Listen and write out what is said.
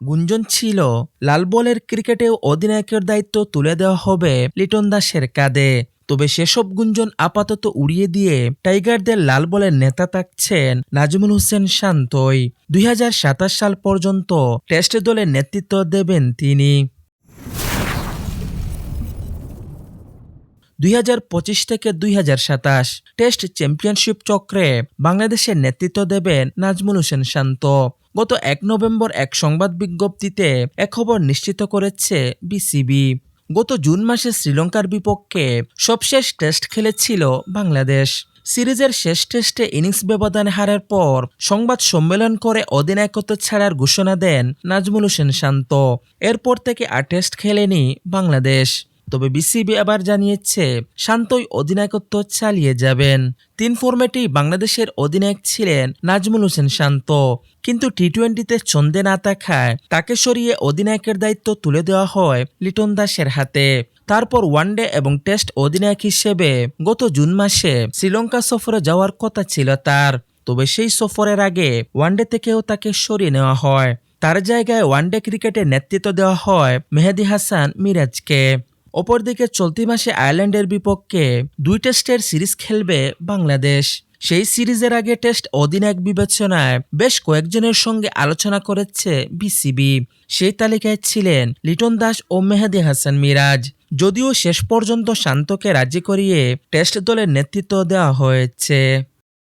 গুঞ্জন ছিল, লাল বলের ক্রিকেটেও অধিনায়কের দায়িত্ব তুলে দেওয়া হবে লিটন দাসের কাঁধে। তবে সেসব গুঞ্জন আপাতত উড়িয়ে দিয়ে টাইগারদের লাল বলের নেতা থাকছেন নাজমুল হোসেন শান্তই। দুই হাজার সাতাশ সাল পর্যন্ত টেস্ট দলের নেতৃত্ব দেবেন তিনি। দুই হাজার পঁচিশ থেকে দুই হাজার সাতাশ টেস্ট চ্যাম্পিয়নশিপ চক্রে বাংলাদেশের নেতৃত্ব দেবেন নাজমুল হোসেন শান্ত। গত এক নভেম্বর এক সংবাদ বিজ্ঞপ্তিতে এ খবর নিশ্চিত করেছে বিসিবি। গত জুন মাসে শ্রীলঙ্কার বিপক্ষে সবশেষ টেস্ট খেলেছিল বাংলাদেশ। সিরিজের শেষ টেস্টে ইনিংস ব্যবধানে হারের পর সংবাদ সম্মেলন করে অধিনায়কত্ব ছাড়ার ঘোষণা দেন নাজমুল হোসেন শান্ত। এরপর থেকে আর টেস্ট খেলেনি বাংলাদেশ। তবে বিসিবি আবার জানিয়েছে, শান্তই অধিনায়কত্ব চালিয়ে যাবেন। তিন ফরম্যাটেই বাংলাদেশের অধিনায়ক ছিলেন নাজমুল হোসেন শান্ত। কিন্তু টি টোয়েন্টিতে চন্দে না থাকায় তাকে সরিয়ে অধিনায়কের দায়িত্ব তুলে দেওয়া হয় লিটন দাসের হাতে। তারপর ওয়ানডে এবং টেস্ট অধিনায়ক হিসেবে গত জুন মাসে শ্রীলঙ্কা সফরে যাওয়ার কথা ছিল তার। তবে সেই সফরের আগে ওয়ানডে থেকেও তাকে সরিয়ে নেওয়া হয়। তার জায়গায় ওয়ানডে ক্রিকেটে নেতৃত্ব দেওয়া হয় মেহেদি হাসান মিরাজকে। অপরদিকে চলতি মাসে আয়ারল্যান্ডের বিপক্ষে দুই টেস্টের সিরিজ খেলবে বাংলাদেশ। সেই সিরিজের আগে টেস্ট অধিনায়ক বিবেচনায় বেশ কয়েকজনের সঙ্গে আলোচনা করেছে বিসিবি। সেই তালিকায় ছিলেন লিটন দাস ও মেহেদি হাসান মিরাজ। যদিও শেষ পর্যন্ত শান্তকে রাজি করিয়ে টেস্ট দলের নেতৃত্ব দেওয়া হয়েছে।